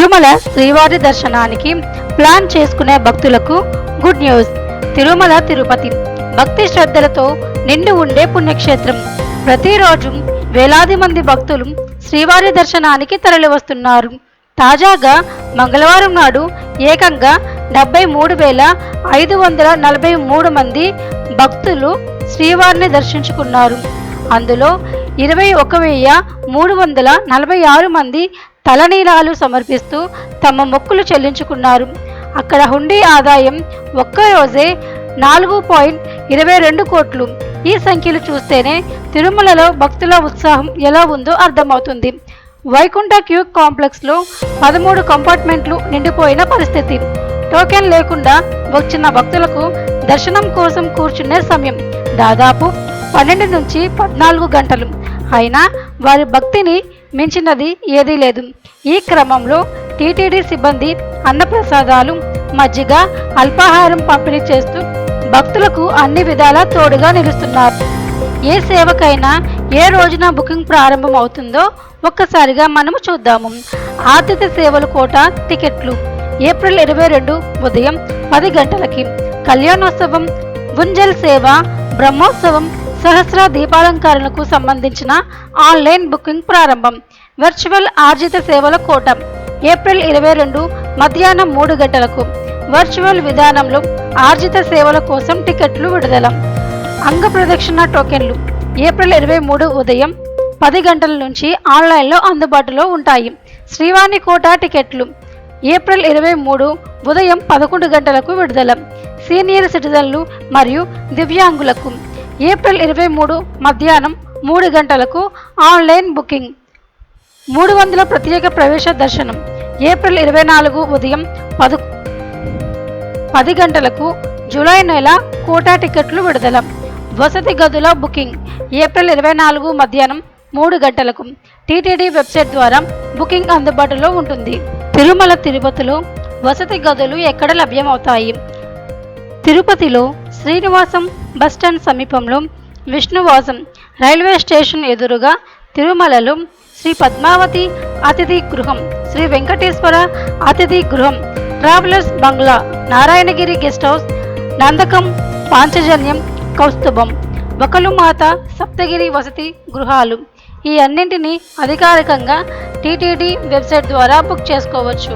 తిరుమల శ్రీవారి దర్శనానికి ప్లాన్ చేసుకునే భక్తులకు గుడ్ న్యూస్. తిరుమల తిరుపతి. భక్తి శ్రద్ధలతో నిండి ఉండే పుణ్యక్షేత్రం. ప్రతిరోజు వేలాది మంది భక్తులు శ్రీవారి దర్శనానికి తరలివస్తున్నారు. తాజాగా మంగళవారం నాడు ఏకంగా డెబ్బై మూడు వేల ఐదు వందల నలభై మూడు మంది భక్తులు శ్రీవారిని దర్శించుకున్నారు. అందులో ఇరవై ఒక వెయ్యి మూడు వందల నలభై ఆరు మంది తలనీలాలు సమర్పిస్తూ తమ మొక్కులు చెల్లించుకున్నారు. అక్కడ హుండీ ఆదాయం ఒక్కరోజే నాలుగు పాయింట్ ఇరవై రెండు కోట్లు. ఈ సంఖ్యలు చూస్తేనే తిరుమలలో భక్తుల ఉత్సాహం ఎలా ఉందో అర్థమవుతుంది. వైకుంఠ క్యూ కాంప్లెక్స్లో పదమూడు కంపార్ట్మెంట్లు నిండిపోయిన పరిస్థితి. టోకెన్ లేకుండా వచ్చిన భక్తులకు దర్శనం కోసం కూర్చునే సమయం. దాదాపు పన్నెండు నుంచి పద్నాలుగు గంటలు. అయినా వారి భక్తిని మించినది ఏదీ లేదు. ఈ క్రమంలో టీటీడీ సిబ్బంది అన్నప్రసాదాలు మజ్జిగ అల్పాహారం పంపిణీ చేస్తూ భక్తులకు అన్ని విధాలా తోడుగా నిలుస్తున్నారు. ఏ సేవకైనా ఏ రోజున బుకింగ్ ప్రారంభం అవుతుందో ఒక్కసారిగా మనము చూద్దాము. ఆతిథ్య సేవలు కోట టికెట్లు ఏప్రిల్ ఇరవై రెండు ఉదయం పది గంటలకి. కళ్యాణోత్సవం గుంజల్ సేవ బ్రహ్మోత్సవం సహస్ర దీపాలంకరణకు సంబంధించిన ఆన్లైన్ బుకింగ్ ప్రారంభం. వర్చువల్ ఆర్జిత సేవల కోట. ఏప్రిల్ ఇరవై రెండు మధ్యాహ్నం మూడు గంటలకు వర్చువల్ విధానంలో ఆర్జిత సేవల కోసం టికెట్లు విడుదల. అంగ ప్రదక్షిణ టోకెన్లు ఏప్రిల్ ఇరవై మూడు ఉదయం పది గంటల నుంచి ఆన్లైన్లో అందుబాటులో ఉంటాయి. శ్రీవాణి కోట టికెట్లు ఏప్రిల్ ఇరవై మూడు ఉదయం పదకొండు గంటలకు విడుదల. సీనియర్ సిటిజన్లు మరియు దివ్యాంగులకు ఏప్రిల్ ఇరవై మూడు మధ్యాహ్నం మూడు గంటలకు ఆన్లైన్ బుకింగ్. మూడు వందల ప్రత్యేక ప్రవేశ దర్శనం. ఏప్రిల్ ఇరవై నాలుగు ఉదయం పదు పది గంటలకు జూలై నెల కోటా టికెట్లు విడుదల. వసతి గదుల బుకింగ్. ఏప్రిల్ ఇరవై నాలుగు మధ్యాహ్నం మూడు గంటలకు టీటీడీ వెబ్సైట్ ద్వారా బుకింగ్ అందుబాటులో ఉంటుంది. తిరుమల తిరుపతిలో వసతి గదులు ఎక్కడ లభ్యమవుతాయి? తిరుపతిలో శ్రీనివాసం బస్టాండ్ సమీపంలో విష్ణువాసం రైల్వే స్టేషన్ ఎదురుగా తిరుమలలో శ్రీ పద్మావతి అతిథి గృహం శ్రీ వెంకటేశ్వర అతిథి గృహం travellers bungalow Narayanagiri guest house Nandakam Panchajanyam Kausthubham Bakulamatha Saptagiri వసతి గృహాలు. ఈ అన్నింటినీ అధికారికంగా టీటీడీ వెబ్సైట్ ద్వారా బుక్ చేసుకోవచ్చు.